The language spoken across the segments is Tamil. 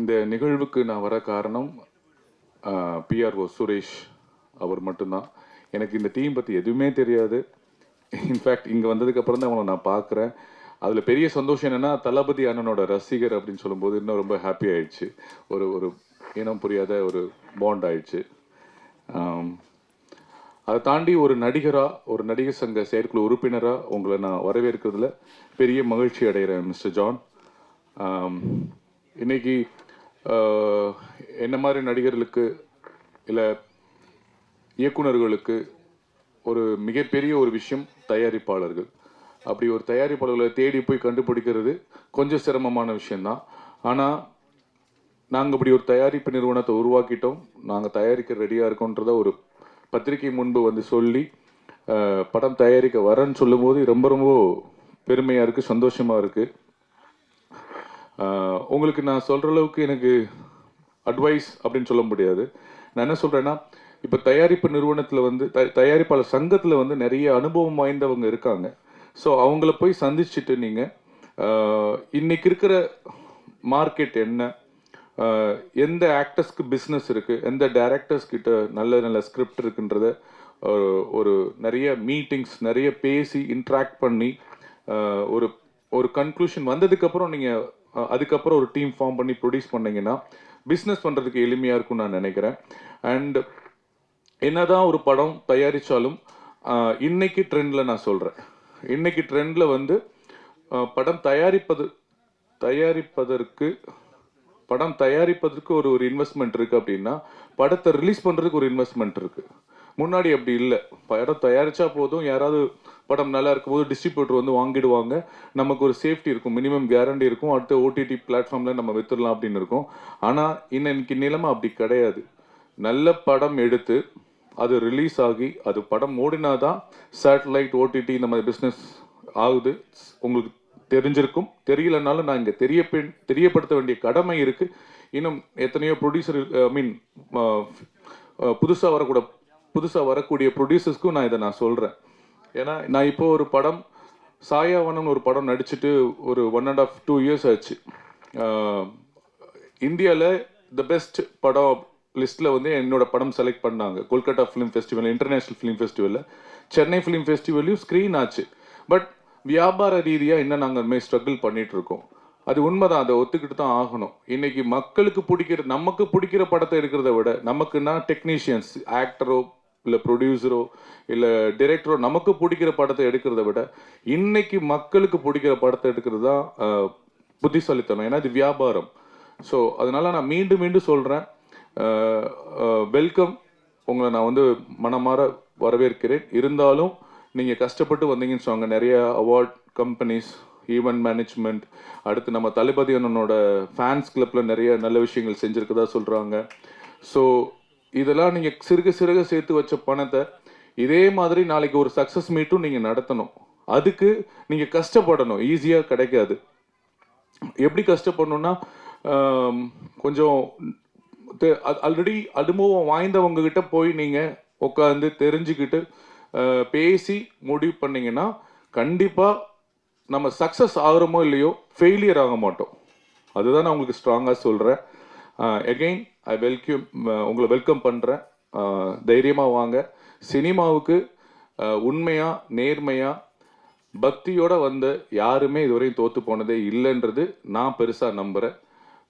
இந்த நிகழ்வுக்கு நான் வர காரணம் பிஆர்ஓ சுரேஷ் அவர் மட்டும்தான். எனக்கு இந்த டீம் பற்றி எதுவுமே தெரியாது. இன்ஃபேக்ட் இங்கே வந்ததுக்கப்புறம் தான் அவங்கள நான் பார்க்குறேன். அதில் பெரிய சந்தோஷம் என்னென்னா தளபதி அண்ணனோட ரசிகர் அப்படின்னு சொல்லும்போது இன்னும் ரொம்ப ஹாப்பி ஆயிடுச்சு. ஒரு ஒரு இனம் புரியாத ஒரு பாண்ட் ஆயிடுச்சு. அதை தாண்டி ஒரு நடிகராக ஒரு நடிகர் சங்க செயற்குழு உறுப்பினராக உங்களை நான் வரவேற்கிறதுல பெரிய மகிழ்ச்சி அடைகிறேன் மிஸ்டர் ஜான். இன்னைக்கு என்ன மாதிரி நடிகர்களுக்கு இல்லை இயக்குனர்களுக்கு ஒரு மிகப்பெரிய ஒரு விஷயம் தயாரிப்பாளர்கள். அப்படி ஒரு தயாரிப்பாளர்களை தேடி போய் கண்டுபிடிக்கிறது கொஞ்சம் சிரமமான விஷயந்தான் ஆனால் நாங்கள் இப்படி ஒரு தயாரிப்பு நிறுவனத்தை உருவாக்கிட்டோம். நாங்கள் தயாரிக்க ரெடியாக இருக்கோன்றத ஒரு பத்திரிகை முன்பு வந்து சொல்லி படம் தயாரிக்க வரேன்னு சொல்லும்போது ரொம்ப ரொம்ப பெருமையாக இருக்குது சந்தோஷமாக இருக்குது உங்களுக்கு நான் சொல்கிற அளவுக்கு எனக்கு அட்வைஸ் அப்படின்னு சொல்ல முடியாது. நான் என்ன சொல்கிறேன்னா இப்போ தயாரிப்பு நிறுவனத்தில் வந்து த தயாரிப்பாளர் சங்கத்தில் வந்து நிறைய அனுபவம் வாய்ந்தவங்க இருக்காங்க. ஸோ அவங்கள போய் சந்திச்சுட்டு நீங்கள் இன்னைக்கு இருக்கிற மார்க்கெட் என்ன? எந்த ஆக்டர்ஸ்க்கு பிஸ்னஸ் இருக்குது எந்த டேரக்டர்ஸ் கிட்ட நல்ல நல்ல ஸ்கிரிப்ட் இருக்குன்றத ஒரு- நிறைய மீட்டிங்ஸ் நிறைய பேசி இன்ட்ராக்ட் பண்ணி ஒரு ஒரு கன்க்ளூஷன் வந்ததுக்கப்புறம் நீங்கள் அதுக்கப்புறம் ஒரு டீம் ஃபார்ம் பண்ணி ப்ரொடியூஸ் பண்ணீங்கன்னா பிஸ்னஸ் பண்ணுறதுக்கு எளிமையாக இருக்கும்னு நான் நினைக்கிறேன். அண்ட் என்னதான் ஒரு படம் தயாரிச்சாலும் இன்னைக்கு ட்ரெண்ட்ல நான் சொல்றேன். இன்னைக்கு ட்ரெண்ட்ல வந்து படம் தயாரிப்பது தயாரிப்பதற்கு படம் தயாரிப்பதற்கு ஒரு ஒரு இன்வெஸ்ட்மெண்ட் இருக்கு அப்படின்னா படத்தை ரிலீஸ் பண்றதுக்கு ஒரு இன்வெஸ்ட்மெண்ட் இருக்கு. முன்னாடி அப்படி இல்லை. படம் தயாரிச்சா போதும். யாராவது படம் நல்லா இருக்கும்போது டிஸ்ட்ரிபியூட்டர் வந்து வாங்கிடுவாங்க. நமக்கு ஒரு சேஃப்டி இருக்கும். மினிமம் கேரண்டி இருக்கும். அடுத்த ஓடிடி பிளாட்ஃபார்ம்ல நம்ம வித்துடலாம் அப்படின்னு இருக்கும். ஆனால் இன்னைக்கு நிலைமை அப்படி கிடையாது. நல்ல படம் எடுத்து அது ரிலீஸ் ஆகி அது படம் ஓடினாதான் சேட்டலைட் ஓடிடி இந்த மாதிரி பிஸ்னஸ் ஆகுது. உங்களுக்கு தெரிஞ்சிருக்கும். தெரியலனாலும் நான் இங்கே தெரிய தெரியப்படுத்த வேண்டிய கடமை இருக்கு. இன்னும் எத்தனையோ ப்ரொடியூசர் ஐ மீன் புதுசாக வரக்கூட புதுசாக வரக்கூடிய ப்ரொடியூசர்ஸ்க்கும் நான் இதை நான் சொல்கிறேன் ஏன்னா நான் இப்போ ஒரு படம் சாயாவனம்னு ஒரு படம் நடிச்சுட்டு ஒரு one and half two years ஆச்சு. இந்தியாவில் த பெஸ்ட் படம் லிஸ்ட்டில் வந்து என்னோட படம் செலக்ட் பண்ணாங்க. Kolkata film festival international film ஃபெஸ்டிவலில் Chennai film ஃபெஸ்டிவல்லையும் ஸ்க்ரீன் ஆச்சு. பட் வியாபார ரீதியாக இன்னும் நாங்கள் மாதிரி ஸ்ட்ரகிள் பண்ணிகிட்ருக்கோம் அது உண்மைதான். அதை ஒத்துக்கிட்டு தான் ஆகணும். இன்னைக்கு மக்களுக்கு பிடிக்கிற நமக்கு பிடிக்கிற படத்தை எடுக்கிறத விட நமக்குன்னா டெக்னீஷியன்ஸ் ஆக்டரோ இல்லை ப்ரொடியூசரோ இல்லை டிரெக்டரோ நமக்கு பிடிக்கிற படத்தை எடுக்கிறத விட இன்னைக்கு மக்களுக்கு பிடிக்கிற படத்தை எடுக்கிறது தான் புத்திசாலித்தனம். ஏன்னா இது வியாபாரம். ஸோ அதனால நான் மீண்டும் மீண்டும் சொல்கிறேன் வெல்கம் உங்களை நான் வந்து மனமாற வரவேற்கிறேன். இருந்தாலும் நீங்கள் கஷ்டப்பட்டு வந்தீங்கன்னு சொன்னாங்க. நிறைய அவார்ட் கம்பெனிஸ் ஈவெண்ட் மேனேஜ்மெண்ட் அடுத்து நம்ம தளபதி அண்ணனோட ஃபேன்ஸ் கிளப்பில் நிறைய நல்ல விஷயங்கள் செஞ்சுருக்கதா சொல்கிறாங்க ஸோ இதெல்லாம் நீங்கள் சிறுக சிறுக சேர்த்து வச்ச பணத்தை இதே மாதிரி நாளைக்கு ஒரு சக்ஸஸ் மீட்டும் நீங்கள் நடத்தணும். அதுக்கு நீங்கள் கஷ்டப்படணும். ஈஸியாக கிடைக்காது. எப்படி கஷ்டப்படணும்னா கொஞ்சம் ஆல்ரெடி அனுபவம் வாய்ந்தவங்ககிட்ட போய் நீங்கள் உட்காந்து தெரிஞ்சுக்கிட்டு பேசி முடிவு பண்ணிங்கன்னா கண்டிப்பாக நம்ம சக்ஸஸ் ஆகிறோமோ இல்லையோ ஃபெயிலியர் ஆக மாட்டோம். அதுதான் நான் உங்களுக்கு ஸ்ட்ராங்காக சொல்கிறேன் எகெயின் ஐ வெல்கம் uh, உங்களை வெல்கம் பண்ணுறேன் uh, தைரியமாக வாங்க. சினிமாவுக்கு uh, உண்மையாக நேர்மையாக பக்தியோடு வந்த யாருமே இதுவரையும் தோற்று போனதே இல்லைன்றது நான் பெருசாக நம்புகிறேன்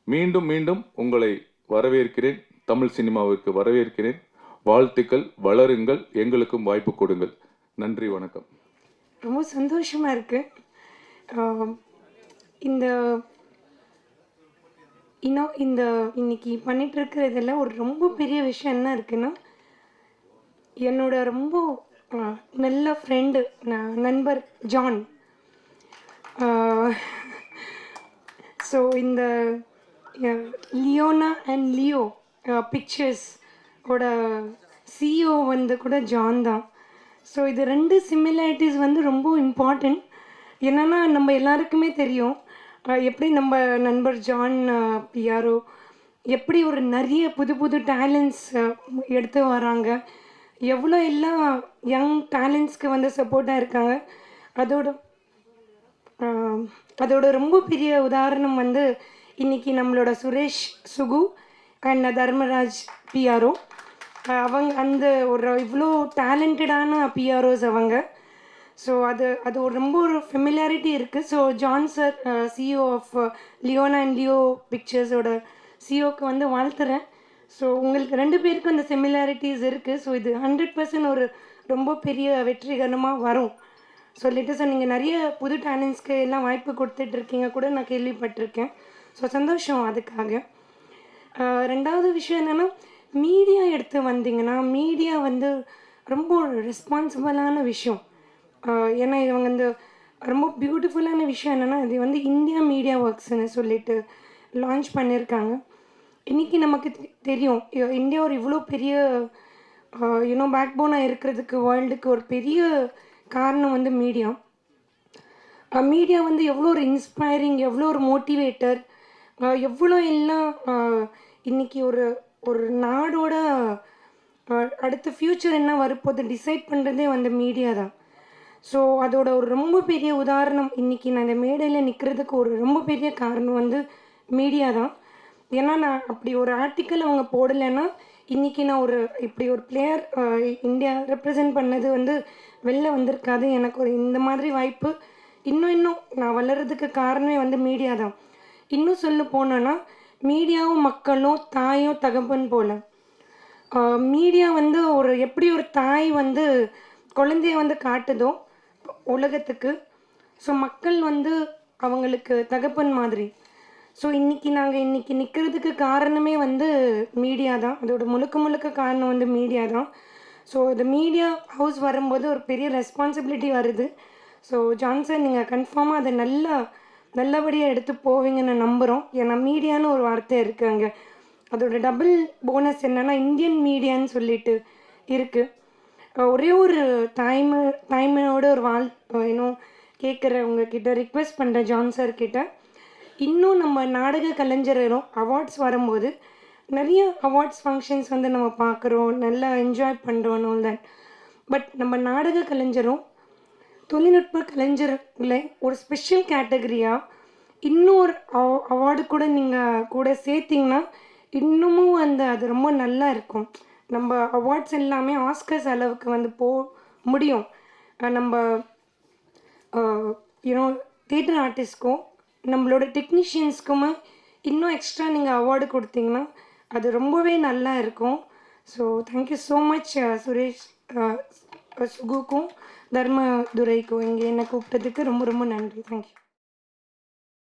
மீண்டும் மீண்டும் உங்களை வரவேற்கிறேன். தமிழ் சினிமாவுக்கு வரவேற்கிறேன். வாழ்த்துக்கள் வளருங்கள் எங்களுக்கும் வாய்ப்பு கொடுங்கள். நன்றி வணக்கம். ரொம்ப சந்தோஷமாக இருக்குது இந்த இன்னும் இந்த இன்னைக்கு பண்ணிட்டு இருக்கிற இதெல்லாம் ஒரு ரொம்ப பெரிய விஷயம் என்ன இருக்குன்னா என்னோட ரொம்ப நல்ல ஃப்ரெண்டு நண்பர் ஜான். ஸோ இந்த லியோனா அண்ட் லியோ பிக்சர்ஸ் ஓட சிஇஓ வந்து கூட ஜான் தான். ஸோ இது ரெண்டு சிமிலாரிட்டிஸ் வந்து ரொம்ப இம்பார்ட்டண்ட் என்னென்னா நம்ம எல்லாருக்குமே தெரியும். எப்படி நம்ம நண்பர் ஜான் பியாரோ எப்படி ஒரு நிறைய புது புது டேலண்ட்ஸ் எடுத்து வராங்க. எவ்வளோ எல்லாம் யங் டேலண்ட்ஸ்க்கு வந்து சப்போர்ட்டாக இருக்காங்க. அதோட அதோட ரொம்ப பெரிய உதாரணம் வந்து இன்றைக்கி நம்மளோட சுரேஷ் சுகு அண்ட் தர்மராஜ் பிஆர்ஓ அவங்க அந்த ஒரு இவ்வளோ டேலண்டடான பிஆர்ஓஸ் அவங்க. ஸோ அது அது ஒரு ரொம்ப ஒரு ஃபெமிலியாரிட்டி இருக்குது so John sir CEO of Leona and Leo பிக்சர்ஸோட சிஓக்கு வந்து வாழ்த்துறேன். ஸோ உங்களுக்கு ரெண்டு பேருக்கும் அந்த சிமிலாரிட்டிஸ் இருக்குது ஸோ இது ஹண்ட்ரட் பர்சன்ட் ஒரு ரொம்ப பெரிய வெற்றிகரமாக வரும். சொல்லிட்டு சார் நீங்கள் நிறைய புது டேலண்ட்ஸ்க்கு எல்லாம் வாய்ப்பு கொடுத்துட்ருக்கீங்க கூட நான் கேள்விப்பட்டிருக்கேன். ஸோ சந்தோஷம் அதுக்காக. Uh, ரெண்டாவது விஷயம் என்னென்னா மீடியா எடுத்து வந்தீங்கன்னா மீடியா வந்து ரொம்ப ரெஸ்பான்சிபிளான விஷயம். ஏன்னா இவங்க இந்த ரொம்ப பியூட்டிஃபுல்லான விஷயம் என்னென்னா இது வந்து இந்தியா மீடியா ஒர்க்ஸ்னு சொல்லிட்டு லான்ச் பண்ணியிருக்காங்க இன்றைக்கி நமக்கு தெ- தெரியும். இந்தியா ஒரு இவ்வளோ பெரிய யூனோ பேக் போனாக இருக்கிறதுக்கு வேர்ல்டுக்கு ஒரு பெரிய காரணம் வந்து மீடியா மீடியா வந்து எவ்வளோ ஒரு இன்ஸ்பைரிங் எவ்வளோ ஒரு மோட்டிவேட்டர் எவ்வளோ எல்லாம் இன்றைக்கி இன்னைக்கு ஒரு ஒரு நாடோட அடுத்த ஃப்யூச்சர் என்ன வரப்போது டிசைட் பண்ணுறதே வந்து மீடியா தான். ஸோ அதோட ஒரு ரொம்ப பெரிய உதாரணம் இன்றைக்கி நான் இந்த மேடையில் நிற்கிறதுக்கு ஒரு ரொம்ப பெரிய காரணம் வந்து மீடியா தான். ஏன்னா நான் அப்படி ஒரு ஆர்டிக்கல் அவங்க போடலைன்னா இன்றைக்கி நான் ஒரு இப்படி ஒரு பிளேயர் இந்தியா ரெப்ரசன்ட் பண்ணது வந்து வெளில வந்திருக்காது. எனக்கு ஒரு இந்த மாதிரி வாய்ப்பு இன்னும் இன்னும் நான் வளர்கிறதுக்கு காரணமே வந்து மீடியா தான். இன்னும் சொல்ல போனோன்னா மீடியாவும் மக்களும் தாயும் தகப்பன் போல். மீடியா வந்து ஒரு எப்படி ஒரு தாய் வந்து குழந்தைய வந்து காட்டுதோ உலகத்துக்கு. ஸோ மக்கள் வந்து அவங்களுக்கு தகப்பன் மாதிரி. ஸோ இன்றைக்கி நாங்கள் இன்றைக்கி நிற்கிறதுக்கு காரணமே வந்து மீடியா தான். அதோட முழுக்க முழுக்க காரணம் வந்து மீடியா தான். ஸோ இந்த மீடியா ஹவுஸ் வரும்போது ஒரு பெரிய ரெஸ்பான்சிபிலிட்டி வருது. ஸோ ஜான்சன் நீங்கள் கன்ஃபார்மாக அதை நல்லா நல்லபடியாக எடுத்து போவீங்கன்னு நம்புகிறோம் ஏன்னா மீடியான்னு ஒரு வார்த்தை இருக்குது அங்கே. அதோட டபுள் போனஸ் என்னன்னா இந்தியன் மீடியான்னு சொல்லிட்டு இருக்குது ஒரே ஒரு டைமு தாய்மையோட ஒரு வாழ் இன்னும் கேட்குறவங்க கிட்ட ரிக்வெஸ்ட் பண்ணுறேன் ஜான் சார் கிட்ட. இன்னும் நம்ம நாடக கலைஞரும் அவார்ட்ஸ் வரும்போது நிறைய அவார்ட்ஸ் ஃபங்க்ஷன்ஸ் வந்து நம்ம பார்க்குறோம் நல்லா என்ஜாய் பண்ணுறோம் தான் பட் நம்ம நாடக கலைஞரும் தொழில்நுட்ப கலைஞர்களை ஒரு ஸ்பெஷல் கேட்டகரியாக இன்னொரு அவார்டு கூட நீங்கள் கூட சேர்த்திங்கன்னா இன்னமும் அந்த அது ரொம்ப நல்லா இருக்கும். நம்ம அவார்ட்ஸ் எல்லாமே ஆஸ்கர்ஸ் அளவுக்கு வந்து போ முடியும். நம்ம யூனோ தேட்டர் ஆர்டிஸ்ட்க்கும் நம்மளோட டெக்னீஷியன்ஸ்க்குமே இன்னும் எக்ஸ்ட்ரா நீங்கள் அவார்டு கொடுத்தீங்கன்னா அது ரொம்பவே நல்லா இருக்கும். So thank you so much Suresh சுகுக்கும் தர்மதுரைக்கும் இங்கே என்னை கூப்பிட்டதுக்கு ரொம்ப ரொம்ப நன்றி. தேங்க்யூ